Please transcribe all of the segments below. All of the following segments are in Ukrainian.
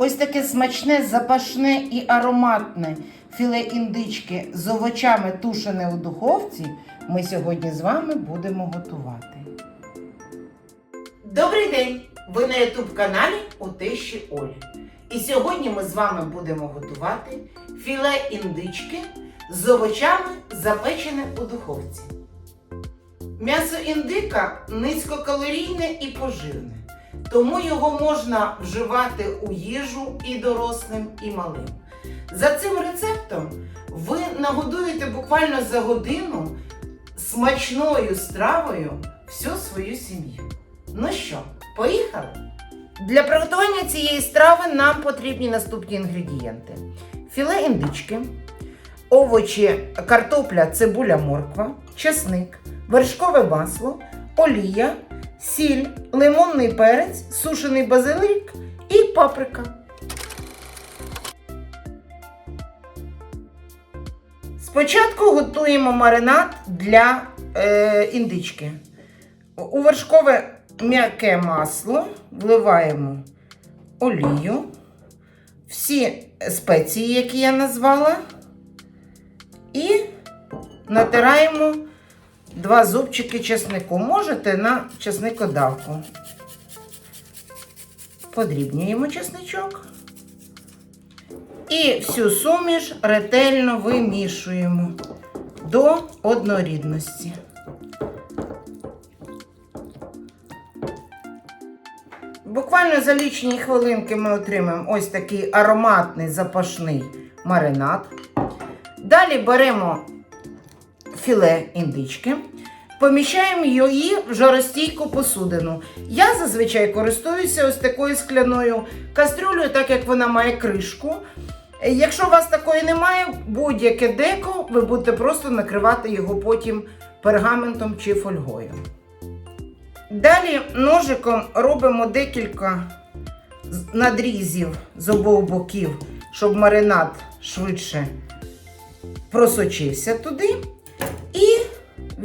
Ось таке смачне, запашне і ароматне філе індички з овочами тушене у духовці ми сьогодні з вами будемо готувати. Добрий день! Ви на youtube каналі у Тещі Олі. І сьогодні ми з вами будемо готувати філе індички з овочами, запечене у духовці. М'ясо індика низькокалорійне і поживне, тому його можна вживати у їжу і дорослим, і малим. За цим рецептом ви нагодуєте буквально за годину смачною стравою всю свою сім'ю. Ну що, поїхали? Для приготування цієї страви нам потрібні наступні інгредієнти: філе індички, овочі, картопля, цибуля, морква, чесник, вершкове масло, олія, сіль, лимонний перець, сушений базилик і паприка. Спочатку готуємо маринад для е, індички. У вершкове м'яке масло вливаємо олію, всі спеції, які я назвала, і натираємо два зубчики чеснику. Можете на чесникодавку. Подрібнюємо чесничок. І всю суміш ретельно вимішуємо до однорідності. Буквально за лічені хвилинки ми отримаємо ось такий ароматний запашний маринад. Далі беремо філе індички, поміщаємо її в жаростійку посудину. Я зазвичай користуюся ось такою скляною кастрюлею, так як вона має кришку. Якщо у вас такої немає, будь-яке деко, ви будете просто накривати його потім пергаментом чи фольгою. Далі ножиком робимо декілька надрізів з обох боків, щоб маринад швидше просочився туди.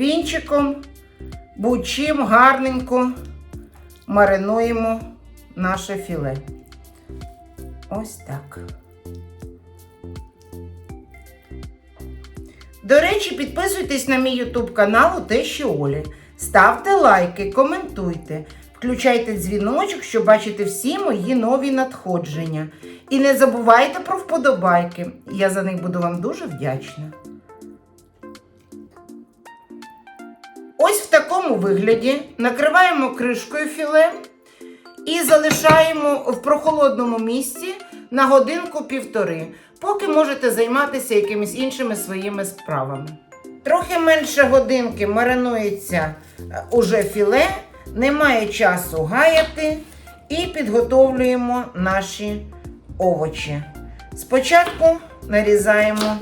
Вінчиком будь-чим гарненько маринуємо наше філе. Ось так. До речі, підписуйтесь на мій YouTube канал у Тещі Олі. Ставте лайки, коментуйте, включайте дзвіночок, щоб бачити всі мої нові надходження. І не забувайте про вподобайки. Я за них буду вам дуже вдячна. Вигляді накриваємо кришкою філе і залишаємо в прохолодному місці на годинку-півтори, поки можете займатися якимись іншими своїми справами. Трохи менше годинки маринується е, уже філе, немає часу гаяти і підготовлюємо наші овочі. Спочатку нарізаємо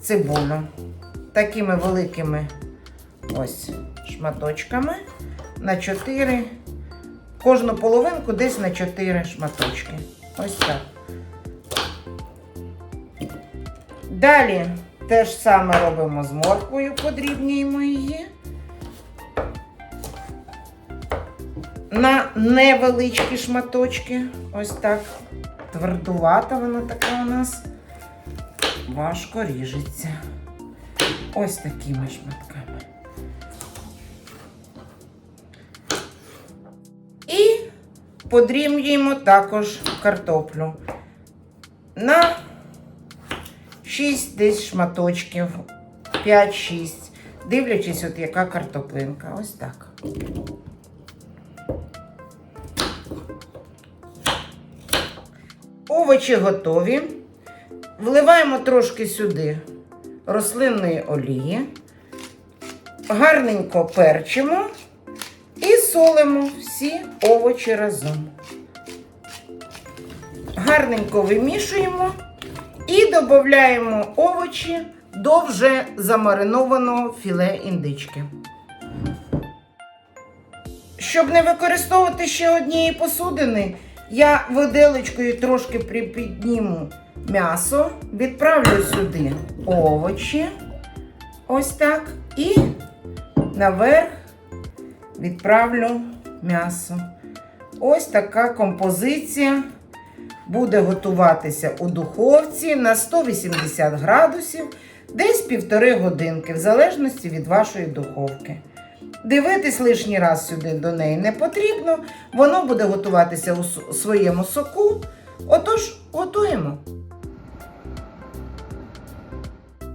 цибулю такими великими ось шматочками на 4, кожну половинку десь на 4 шматочки. Ось так. Далі те ж саме робимо з морквою, подрібнюємо її. На невеличкі шматочки. Ось так. Твердувата вона така у нас. Важко ріжеться. Ось такими шматками. Подрібнюємо також картоплю. На 6 десь шматочків, 5-6, дивлячись, от яка картоплинка. Ось так. Овочі готові. Вливаємо трошки сюди рослинної олії, гарненько перчимо солимо всі овочі разом. Гарненько вимішуємо. І додаємо овочі до вже замаринованого філе індички. Щоб не використовувати ще однієї посудини, я виделочкою трошки припідніму м'ясо, відправлю сюди овочі. Ось так. І наверх відправлю м'ясо. Ось така композиція буде готуватися у духовці на 180 градусів десь півтори годинки, в залежності від вашої духовки. Дивитись лишній раз сюди до неї не потрібно, воно буде готуватися у своєму соку. Отож, готуємо.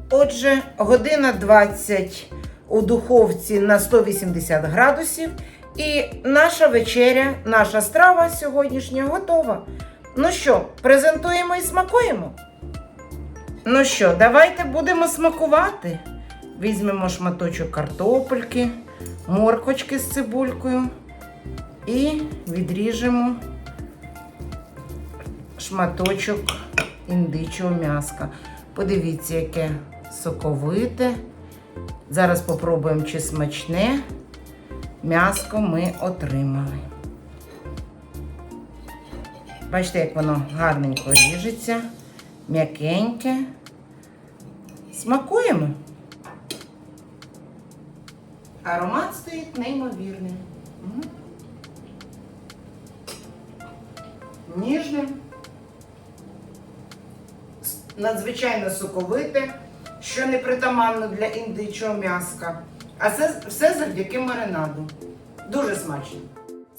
Отже, година 20 у духовці на 180 градусів. І наша вечеря, наша страва сьогоднішня готова. Ну що, презентуємо і смакуємо? Ну що, давайте будемо смакувати. Візьмемо шматочок картопельки, морквочки з цибулькою і відріжемо шматочок індичого м'яска. Подивіться, яке соковите. Зараз попробуємо, чи смачне м'яско ми отримали. Бачите, як воно гарненько ріжеться, м'якеньке. Смакуємо. Аромат стоїть неймовірний. С- надзвичайно соковите, що не притаманно для індичого м'яска. А це все завдяки маринаду. Дуже смачно.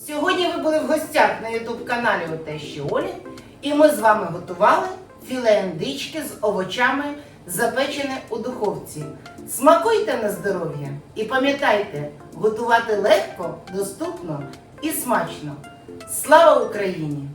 Сьогодні ви були в гостях на ютуб каналі у Тещі Олі, і ми з вами готували філе індички з овочами, запечене у духовці. Смакуйте на здоров'я і пам'ятайте, готувати легко, доступно і смачно. Слава Україні!